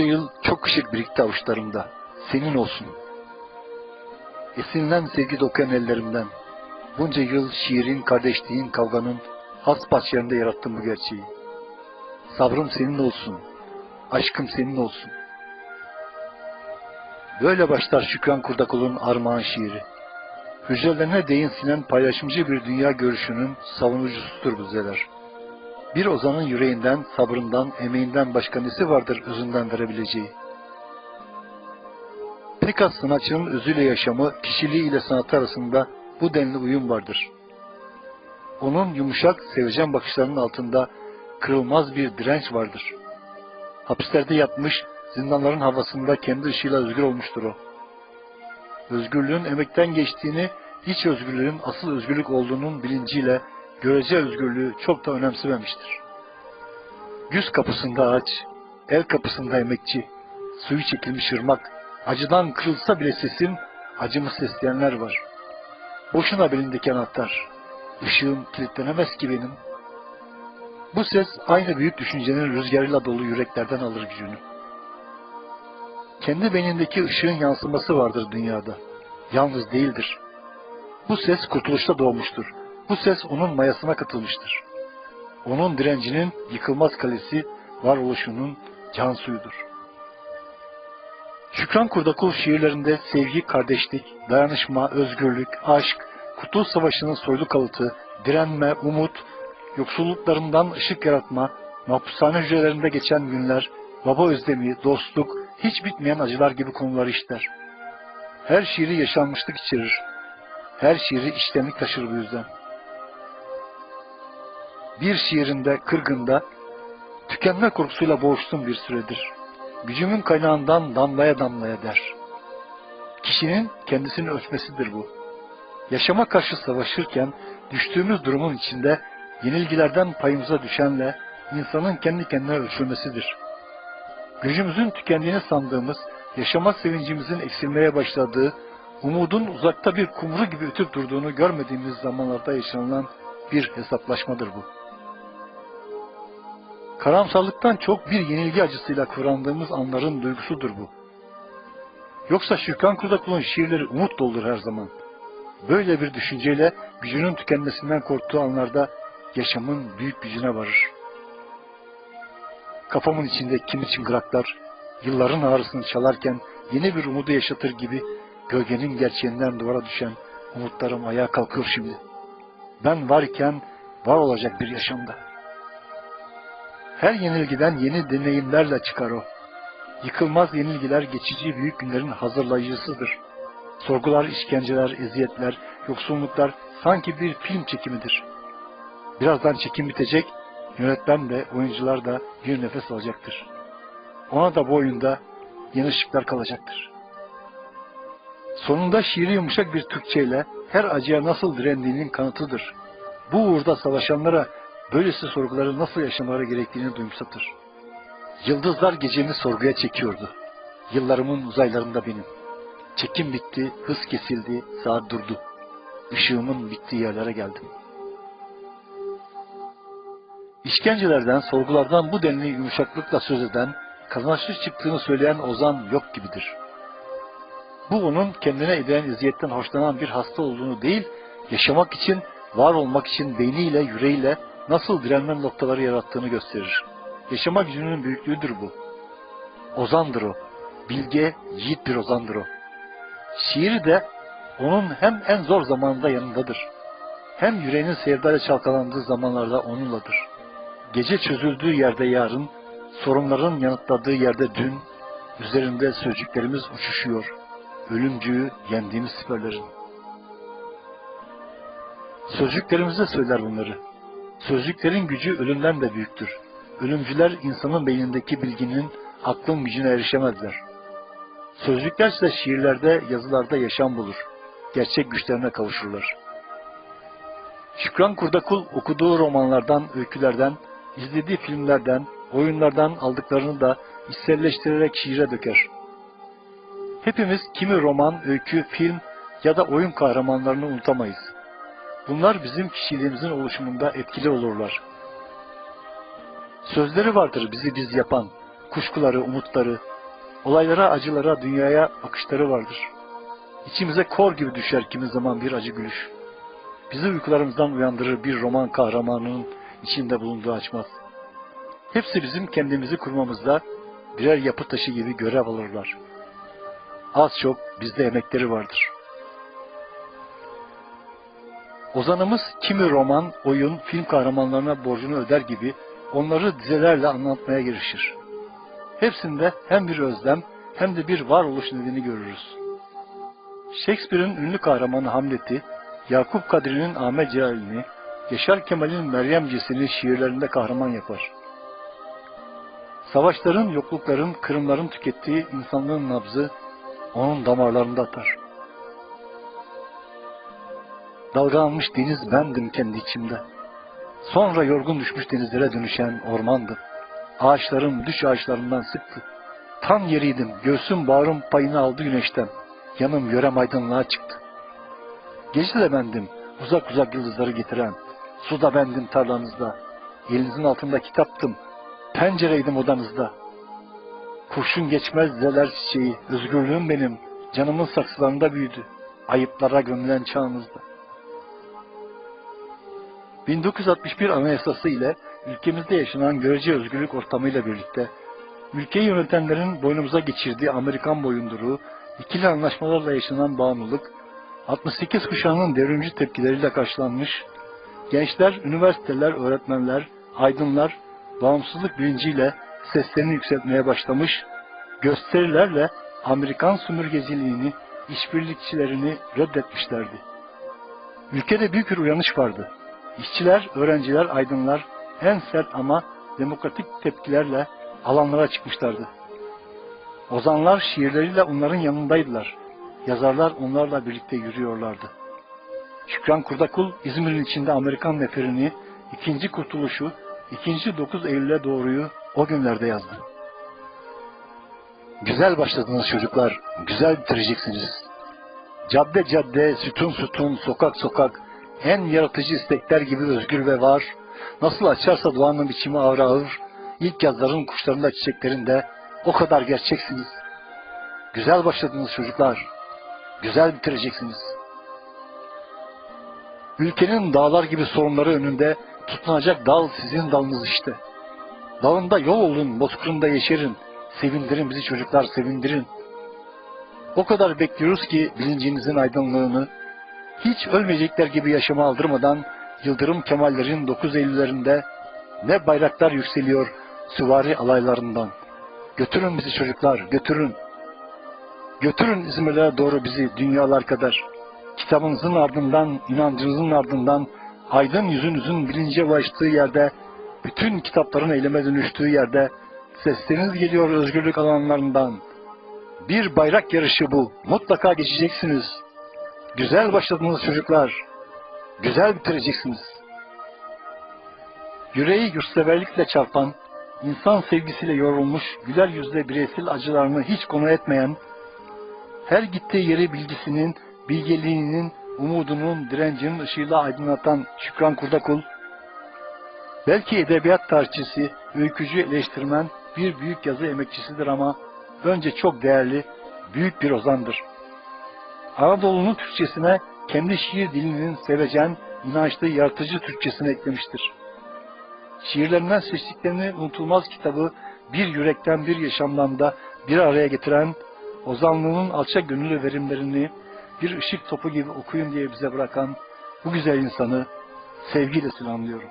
Bunca yıl çok ışık birikti avuçlarımda. Senin olsun. Esinlen sevgi dokuyan ellerimden. Bunca yıl şiirin, kardeşliğin, kavganın has bahçelerinde yarattım bu gerçeği. Sabrım senin olsun. Aşkım senin olsun. Böyle başlar Şükran Kurdakul'un armağan şiiri. Hücrelerine değin sinen paylaşımcı bir dünya görüşünün savunucusudur bu zeler. Bir ozanın yüreğinden, sabrından, emeğinden başka nesi vardır özünden verebileceği? Az sanatçının özüyle yaşamı, kişiliği ile sanatı arasında bu denli uyum vardır. Onun yumuşak, sevecen bakışlarının altında kırılmaz bir direnç vardır. Hapislerde yatmış, zindanların havasında kendi ışığıyla özgür olmuştur o. Özgürlüğün emekten geçtiğini, iç özgürlüğün asıl özgürlük olduğunun bilinciyle görece özgürlüğü çok da önemsememiştir. Güz kapısında ağaç, el kapısında emekçi, suyu çekilmiş ırmak, acıdan kırılsa bile sesim, acımı sesleyenler var. Boşuna belindeki anahtar, ışığım kilitlenemez ki benim. Bu ses aynı büyük düşüncenin rüzgarıyla dolu yüreklerden alır gücünü. Kendi beynindeki ışığın yansıması vardır dünyada. Yalnız değildir. Bu ses kurtuluşta doğmuştur. Bu ses onun mayasına katılmıştır. Onun direncinin yıkılmaz kalesi varoluşunun can suyudur. Şükran Kurdakul şiirlerinde sevgi, kardeşlik, dayanışma, özgürlük, aşk, Kurtuluş Savaşı'nın soylu kalıtı, direnme, umut, yoksulluklarından ışık yaratma, mahpushane hücrelerinde geçen günler, baba özlemi, dostluk, hiç bitmeyen acılar gibi konuları işler. Her şiiri yaşanmışlık içerir. Her şiiri işlemlik taşır bu yüzden. Bir şiirinde, kırgında, tükenme korkusuyla boğuştum bir süredir. Gücümün kaynağından damlaya damlaya der. Kişinin kendisini ölçmesidir bu. Yaşama karşı savaşırken düştüğümüz durumun içinde yenilgilerden payımıza düşenle insanın kendi kendine ölçülmesidir. Gücümüzün tükendiğini sandığımız, yaşama sevincimizin eksilmeye başladığı, umudun uzakta bir kumru gibi ötüp durduğunu görmediğimiz zamanlarda yaşanılan bir hesaplaşmadır bu. Karamsarlıktan çok bir yenilgi acısıyla kıvrandığımız anların duygusudur bu. Yoksa Şükran Kurdakul'un şiirleri umut doldur her zaman. Böyle bir düşünceyle gücünün tükenmesinden korktuğu anlarda yaşamın büyük gücüne varır. Kafamın içinde kimi çıngıraklar, yılların ağrısını çalarken yeni bir umudu yaşatır gibi gölgenin gerçeğinden duvara düşen umutlarım ayağa kalkıyor şimdi. Ben varken var olacak bir yaşamda. Her yenilgiden yeni deneyimlerle çıkar o. Yıkılmaz yenilgiler geçici büyük günlerin hazırlayıcısıdır. Sorgular, işkenceler, eziyetler, yoksulluklar sanki bir film çekimidir. Birazdan çekim bitecek, yönetmen de oyuncular da bir nefes alacaktır. Ona da bu oyunda yeni ışıklar kalacaktır. Sonunda şiiri yumuşak bir Türkçeyle her acıya nasıl direndiğinin kanıtıdır. Bu uğurda savaşanlara böylesi sorguları nasıl yaşamaları gerektiğini duyumsatır. Yıldızlar gecemi sorguya çekiyordu. Yıllarımın uzaylarında benim. Çekim bitti, hız kesildi, saat durdu. Işığımın bittiği yerlere geldim. İşkencelerden, sorgulardan bu denli yumuşaklıkla söz eden, kazançlı çıktığını söyleyen ozan yok gibidir. Bu onun kendine edilen iziyetten hoşlanan bir hasta olduğunu değil, yaşamak için, var olmak için beyniyle, yüreğiyle nasıl direnme noktaları yarattığını gösterir. Yaşama gücünün büyüklüğüdür bu. Ozandır o. Bilge, yiğit bir ozandır o. Şiiri de onun hem en zor zamanında yanındadır. Hem yüreğinin sevdayla çalkalandığı zamanlarda onunladır. Gece çözüldüğü yerde yarın, sorunların yanıtladığı yerde dün, üzerinde sözcüklerimiz uçuşuyor. Ölümcüyü yendiğimiz siperlerin. Sözcüklerimize söyler bunları. Sözcüklerin gücü ölümden de büyüktür. Ölümcüler insanın beynindeki bilginin, aklın gücüne erişemezler. Sözcükler ise şiirlerde, yazılarda yaşam bulur. Gerçek güçlerine kavuşurlar. Şükran Kurdakul okuduğu romanlardan, öykülerden, izlediği filmlerden, oyunlardan aldıklarını da içselleştirerek şiire döker. Hepimiz kimi roman, öykü, film ya da oyun kahramanlarını unutamayız. Bunlar bizim kişiliğimizin oluşumunda etkili olurlar. Sözleri vardır bizi biz yapan, kuşkuları, umutları, Olaylara, acılara, dünyaya bakışları vardır. İçimize kor gibi düşer kimi zaman bir acı gülüş. Bizi uykularımızdan uyandırır bir roman kahramanının içinde bulunduğu açmaz. Hepsi bizim kendimizi kurmamızda birer yapı taşı gibi görev alırlar. Az çok bizde emekleri vardır. Ozanımız kimi roman, oyun, film kahramanlarına borcunu öder gibi onları dizelerle anlatmaya girişir. Hepsinde hem bir özlem hem de bir varoluş nedeni görürüz. Shakespeare'in ünlü kahramanı Hamlet'i, Yakup Kadri'nin Ahmet Celal'ini, Yaşar Kemal'in Meryemcesini şiirlerinde kahraman yapar. Savaşların, yoklukların, kırımların tükettiği insanlığın nabzı onun damarlarında atar. Dalgalanmış deniz bendim kendi içimde. Sonra yorgun düşmüş denizlere dönüşen ormandım. Ağaçlarım düş ağaçlarından sıktı. Tam yeriydim, göğsüm bağrım payını aldı güneşten. Yanım yörem aydınlığa çıktı. Gece de bendim, uzak uzak yıldızları getiren. Suda bendim tarlanızda. Elinizin altında kitaptım. Pencereydim odanızda. Kurşun geçmez zeler çiçeği, özgürlüğüm benim. Canımın saksılarında büyüdü. Ayıplara gömülen çağınızda. 1961 Anayasası ile ülkemizde yaşanan görece özgürlük ortamıyla birlikte ülkeyi yönetenlerin boynumuza geçirdiği Amerikan boyunduruğu, ikili anlaşmalarla yaşanan bağımlılık, 68 kuşağının devrimci tepkileriyle karşılanmış, gençler, üniversiteler, öğretmenler, aydınlar bağımsızlık bilinciyle seslerini yükseltmeye başlamış, gösterilerle Amerikan sömürgeciliğini, işbirlikçilerini reddetmişlerdi. Ülkede büyük bir uyanış vardı. İşçiler, öğrenciler, aydınlar en sert ama demokratik tepkilerle alanlara çıkmışlardı. Ozanlar şiirleriyle onların yanındaydılar. Yazarlar onlarla birlikte yürüyorlardı. Şükran Kurdakul İzmir'in içinde Amerikan neferini, ikinci kurtuluşu, ikinci 9 Eylül'e doğruyu o günlerde yazdı. Güzel başladınız çocuklar, güzel bitireceksiniz. Cadde cadde, sütun sütun, sokak sokak, en yaratıcı istekler gibi özgür ve var, nasıl açarsa doğanın biçimi ağır ağır, ilk yazların kuşlarında çiçeklerinde o kadar gerçeksiniz. Güzel başladınız çocuklar, güzel bitireceksiniz. Ülkenin dağlar gibi sorunları önünde tutunacak dal sizin dalınız işte. Dağında yol olun, bozkırında yeşerin, sevindirin bizi çocuklar, sevindirin. O kadar bekliyoruz ki bilincinizin aydınlığını, hiç ölmeyecekler gibi yaşama aldırmadan Yıldırım Kemallerin 9 Eylül'lerinde ne bayraklar yükseliyor süvari alaylarından. Götürün bizi çocuklar, götürün. Götürün İzmir'e doğru bizi dünyalar kadar. Kitabınızın ardından, inancınızın ardından, aydın yüzünüzün bilince ulaştığı yerde, bütün kitapların eyleme dönüştüğü yerde, sesleriniz geliyor özgürlük alanlarından. Bir bayrak yarışı bu, mutlaka geçeceksiniz. Güzel başladınız çocuklar, güzel bitireceksiniz. Yüreği yurtseverlikle çarpan, insan sevgisiyle yorulmuş, güler yüzle bireysel acılarını hiç konu etmeyen, her gittiği yeri bilgisinin, bilgeliğinin, umudunun, direncinin ışığıyla aydınlatan Şükran Kurdakul, belki edebiyat tarihçisi, öykücü, eleştirmen, bir büyük yazı emekçisidir ama önce çok değerli, büyük bir ozandır. Anadolu'nun Türkçesine kendi şiir dilinin sevecen, inançlı, yaratıcı Türkçesini eklemiştir. Şiirlerinden seçtiklerini unutulmaz kitabı bir yürekten bir yaşamdan da bir araya getiren, ozanlığının alçak gönüllü verimlerini bir ışık topu gibi okuyun diye bize bırakan bu güzel insanı sevgiyle selamlıyorum.